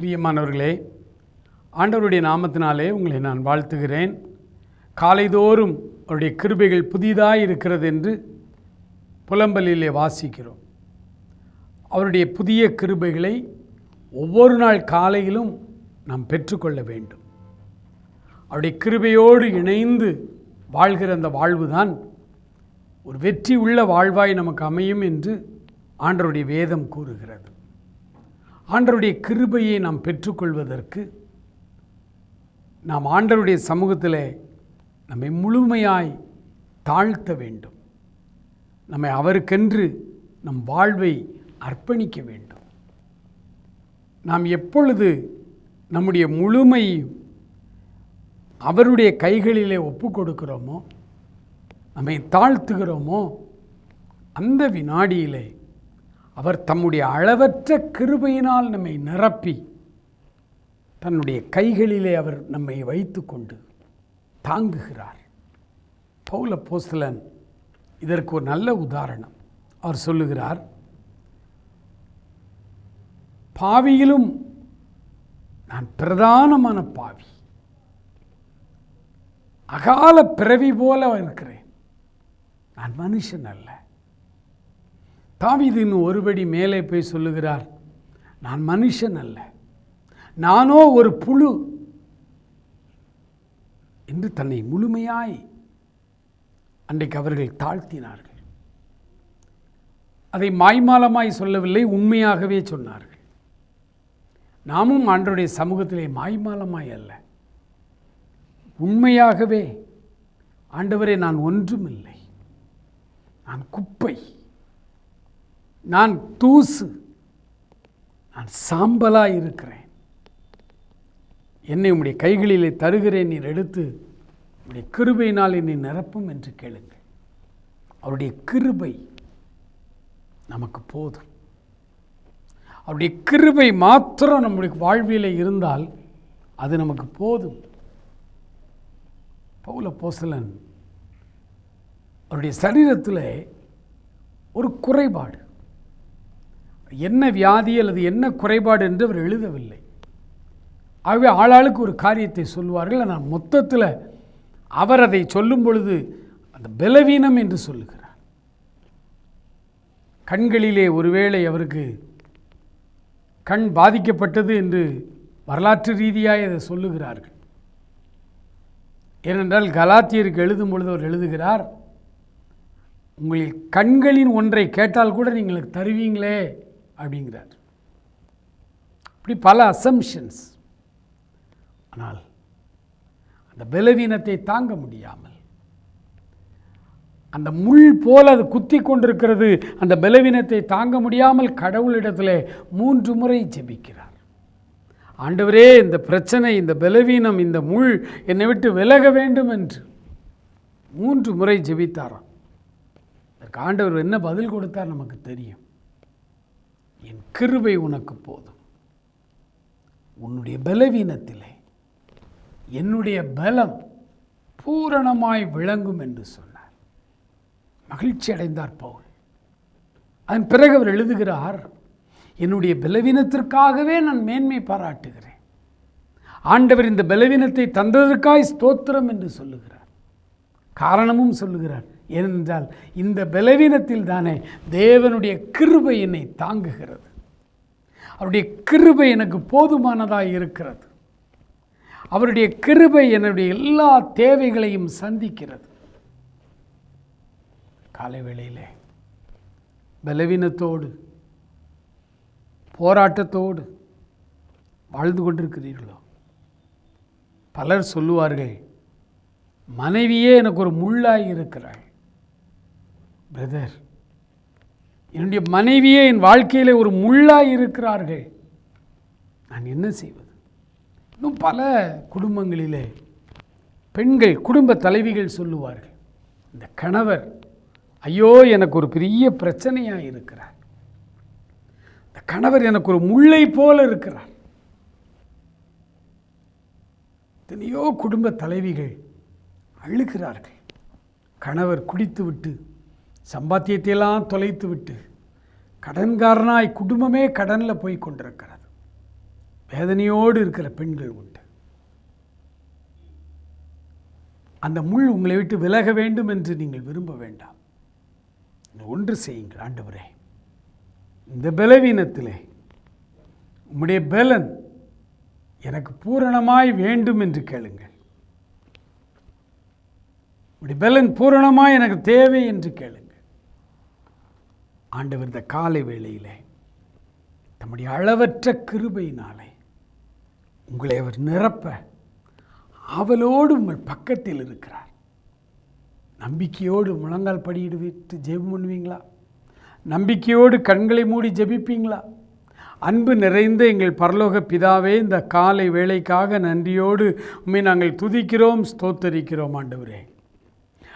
பிரியமானவர்களே ஆண்டவருடைய நாமத்தினாலே உங்களை நான் வாழ்த்துகிறேன். காலைதோறும் அவருடைய கிருபைகள் புதிதாக இருக்கிறது என்று புலம்பலிலே வாசிக்கிறோம். அவருடைய புதிய கிருபைகளை ஒவ்வொரு நாள் காலையிலும் நாம் பெற்றுக்கொள்ள வேண்டும். அவருடைய கிருபையோடு இணைந்து வாழ்கிற அந்த வாழ்வுதான் ஒரு வெற்றி உள்ள வாழ்வாய் நமக்கு அமையும் என்று ஆண்டவருடைய வேதம் கூறுகிறது. ஆண்டருடைய கிருபையை நாம் பெற்றுக்கொள்வதற்கு நாம் ஆண்டவருடைய சமூகத்தில் நம்மை முழுமையாய் தாழ்த்த வேண்டும். நம்மை அவருக்கென்று நம் வாழ்வை அர்ப்பணிக்க வேண்டும். நாம் எப்பொழுது நம்முடைய முழுமையும் அவருடைய கைகளிலே ஒப்பு கொடுக்கிறோமோ நம்மை தாழ்த்துகிறோமோ அந்த வினாடியிலே அவர் தம்முடைய அளவற்ற கிருபையினால் நம்மை நிரப்பி தன்னுடைய கைகளிலே அவர் நம்மை வைத்துக்கொண்டு தாங்குகிறார். பௌல போஸ்தலன் இதற்கு ஒரு நல்ல உதாரணம். அவர் சொல்லுகிறார் பாவியிலும் நான் பிரதானமான பாவி. அகால பிறவி போல இருக்கிறேன். நான் மனுஷன் அல்ல. தாவிதின் ஒருபடி மேலே போய் சொல்லுகிறார் நான் மனுஷன் அல்ல. நானோ ஒரு புழு என்று தன்னை முழுமையாய் அன்றைக்கு அவர்கள் தாழ்த்தினார்கள். அதை மாய்மாலமாய் சொல்லவில்லை உண்மையாகவே சொன்னார்கள். நாமும் ஆண்டருடைய சமூகத்திலே மாய்மாலமாய் அல்ல. உண்மையாகவே ஆண்டவரே நான் ஒன்றுமில்லை. நான் குப்பை நான் தூசு நான் சாம்பலாக இருக்கிறேன். என்னை உம்முடைய கைகளிலே தருகிறேன் நீர் எடுத்து உம்முடைய கிருபையினால் என்னை நிரப்பும் என்று கேளுங்கள். அவருடைய கிருபை நமக்கு போதும். அவருடைய கிருபை மாத்திரம் நம்முடைய வாழ்வியில் இருந்தால் அது நமக்கு போதும். பௌல போசலன் அவருடைய சரீரத்தில் ஒரு குறைபாடு. என்ன வியாதி அல்லது என்ன குறைபாடு என்று அவர் எழுதவில்லை. ஆகவே ஆளாளுக்கு ஒரு காரியத்தை சொல்வார்கள் ஆனால் மொத்தத்தில் அவர் அதை சொல்லும் பொழுது அந்த பலவீனம் என்று சொல்லுகிறார். கண்களிலே ஒருவேளை அவருக்கு கண் பாதிக்கப்பட்டது என்று வரலாற்று ரீதியாக இதை சொல்லுகிறார்கள். ஏனென்றால் கலாத்தியருக்கு எழுதும் பொழுது அவர் எழுதுகிறார் உங்களில் கண்களின் ஒன்றை கேட்டால் கூட நீங்கள் தருவீங்களே அப்படிங்கிறார். இப்படி பல அசம்ஷன்ஸ் ஆனால் அந்த பலவீனத்தை தாங்க முடியாமல். அந்த முள் போல அது குத்தி கொண்டிருக்கிறது. அந்த பலவீனத்தை தாங்க முடியாமல் கடவுளிடத்தில் மூன்று முறை ஜெபிக்கிறார். ஆண்டவரே இந்த பிரச்சனை இந்த பலவீனம் இந்த முள் என்னை விட்டு விலக வேண்டும் என்று மூன்று முறை ஜெபித்தாராம். அதற்கு ஆண்டவர் என்ன பதில் கொடுத்தார் நமக்கு தெரியும். என் கிருபை உனக்கு போதும். உன்னுடைய பலவீனத்திலே என்னுடைய பலம் பூரணமாய் விளங்கும் என்று சொன்னார். மகிழ்ச்சி அடைந்தார் பவுல். அதன் பிறகு அவர் எழுதுகிறார் என்னுடைய பலவீனத்திற்காகவே நான் மேன்மை பாராட்டுகிறேன். ஆண்டவர் இந்த பலவீனத்தை தந்ததற்காய் ஸ்தோத்திரம் என்று சொல்லுகிறார். காரணமும் சொல்லுகிறார். ஏனென்றால் இந்த பலவீனத்தில் தானே தேவனுடைய கிருபை என்னை தாங்குகிறது. அவருடைய கிருபை எனக்கு போதுமானதாக இருக்கிறது. அவருடைய கிருபை என்னுடைய எல்லா தேவைகளையும் சந்திக்கிறது. காலை வேளையிலே பலவீனத்தோடு போராட்டத்தோடு வாழ்ந்து கொண்டிருக்கிறீர்களோ? பலர் சொல்லுவார்கள் மனைவியே எனக்கு ஒரு முள்ளாய் இருக்கிறாள். பிரதர் என்னுடைய மனைவியே என் வாழ்க்கையில் ஒரு முள்ளாய் இருக்கிறார்கள். நான் என்ன செய்வது? இன்னும் பல குடும்பங்களிலே பெண்கள் குடும்ப தலைவிகள் சொல்லுவார்கள் இந்த கணவர் ஐயோ எனக்கு ஒரு பெரிய பிரச்சனையாக இருக்கிறார். இந்த கணவர் எனக்கு ஒரு முல்லை போல இருக்கிறார். எத்தனையோ குடும்ப தலைவிகள் அழுகிறார்கள். கணவர் குடித்து விட்டு சம்பாத்தியத்தையெல்லாம் தொலைத்து விட்டு கடன்காரனாய் குடும்பமே கடனில் போய் கொண்டிருக்கிறது. வேதனையோடு இருக்கிற பெண்கள் உண்டு. அந்த முள் உங்களை விட்டு விலக வேண்டும் என்று நீங்கள் விரும்ப வேண்டாம். ஒன்று செய்யுங்கள் ஆண்டவரே. இந்த பலவீனத்திலே உம்முடைய பலன் எனக்கு பூரணமாய் வேண்டும் என்று கேளுங்கள். உடைய பலன் பூரணமாய் எனக்கு தேவை என்று கேளுங்கள். ஆண்டவர் இந்த காலை வேளையிலே தம்முடைய அளவற்ற கிருபையினாலே உங்களை அவர் நிரப்ப. அவளோடு உங்கள் பக்கத்தில் இருக்கிறார். நம்பிக்கையோடு முழங்கால் படியிடு விட்டு ஜெபம் பண்ணுவீங்களா? நம்பிக்கையோடு கண்களை மூடி ஜெபிப்பீங்களா? அன்பு நிறைந்த எங்கள் பரலோக பிதாவே இந்த காலை வேலைக்காக நன்றியோடு உண்மை நாங்கள் துதிக்கிறோம் ஸ்தோத்தரிக்கிறோம் ஆண்டவரே.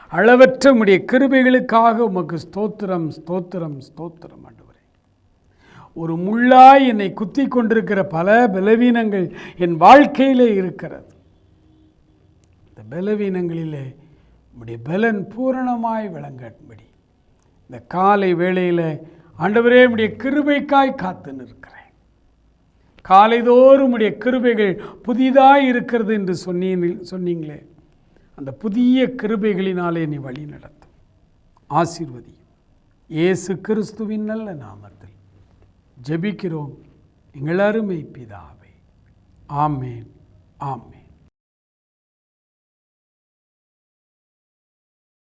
அளவற்ற உடைய கிருபைகளுக்காக உமக்கு ஸ்தோத்திரம் ஸ்தோத்திரம் ஸ்தோத்திரம் ஆண்டவரே. ஒரு முள்ளாய் என்னை குத்தி கொண்டிருக்கிற பல பலவீனங்கள் என் வாழ்க்கையிலே இருக்கிறது. இந்த பலவீனங்களிலே உடைய பலன் பூரணமாய் விளங்கட்படி இந்த காலை வேளையில் ஆண்டவரே உடைய கிருபைக்காய் காத்து நிற்கிறேன். காலைதோறும் உடைய கிருபைகள் புதிதாக இருக்கிறது என்று சொன்னீ சொன்னீங்களே. அந்த புதிய கிருபைகளினாலே நீ வழி நடத்தும் ஆசீர்வதியும். இயேசு கிறிஸ்துவின் நல்ல நாமத்தில். ஜெபிக்கிறோம். எங்களருமை பிதாவே. ஆமேன். ஆமேன்.